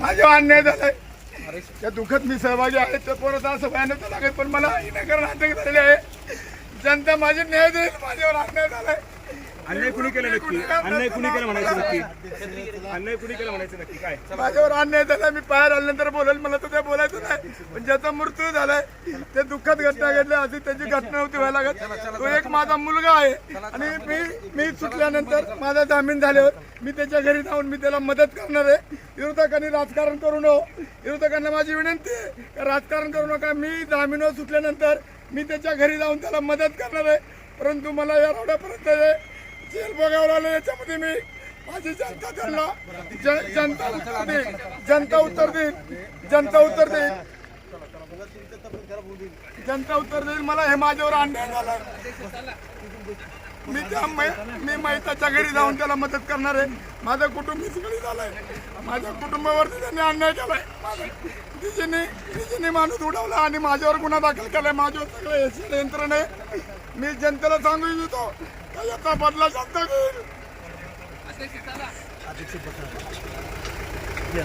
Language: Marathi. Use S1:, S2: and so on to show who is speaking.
S1: माझ्या अन्याय झालाय. त्या दुःखात मी सहभागी आहे तर परत असं भयानक लागेल पण मला विनाकारण अटक झालेली आहे. जनता माझे न्याय देईल माझ्यावर अन्याय झालाय.
S2: अन्याय कुणी केलं नक्की? अन्याय कुणी केलं म्हणायचं नक्की? अन्याय कुणी केलं म्हणायचं नक्की? काय?
S1: माझ्यावर अन्याय झाला मी बाहेर आल्यानंतर बोलेल मला तर ते बोलायचं नाही पण ज्याचा मृत्यू झालाय ते दुःखात घटना घडल्या अशी त्याची घटना होती व्हायला लागत. तो एक माझा मुलगा आहे. आणि मी मी सुटल्यानंतर माझा जामीन झाल्यावर मी त्याच्या घरी जाऊन मी त्याला मदत करणार आहे. विरोधकांनी राजकारण करू नये. विरोधकांना माझी विनंती आहे राजकारण करू नका. मी जामीनवर सुटल्यानंतर मी त्याच्या घरी जाऊन त्याला मदत करणार आहे. परंतु मला या रोड्यापर्यंत जेल बघावं लागलं. याच्यामध्ये मी माझी जनता त्यांना जनता उत्तर देईल. जनता उत्तर देईल. जनता उत्तर देईल. जनता उत्तर देईल मला हे माझ्यावर अन्याय झाला मी त्या मै- मी मैताच्या घरी जाऊन त्याला मदत करणार आहे. माझं कुटुंब सगळी झालंय. माझ्या कुटुंबावरती त्यांनी अन्याय केलाय. तिच्याने तिच्याने माणूस उडवला आणि माझ्यावर गुन्हा दाखल केलाय. माझ्यावर सगळं हे यंत्रण आहे. मी जनतेला सांगू इच्छितो का याचा बदला जनता घेईल?
S2: या.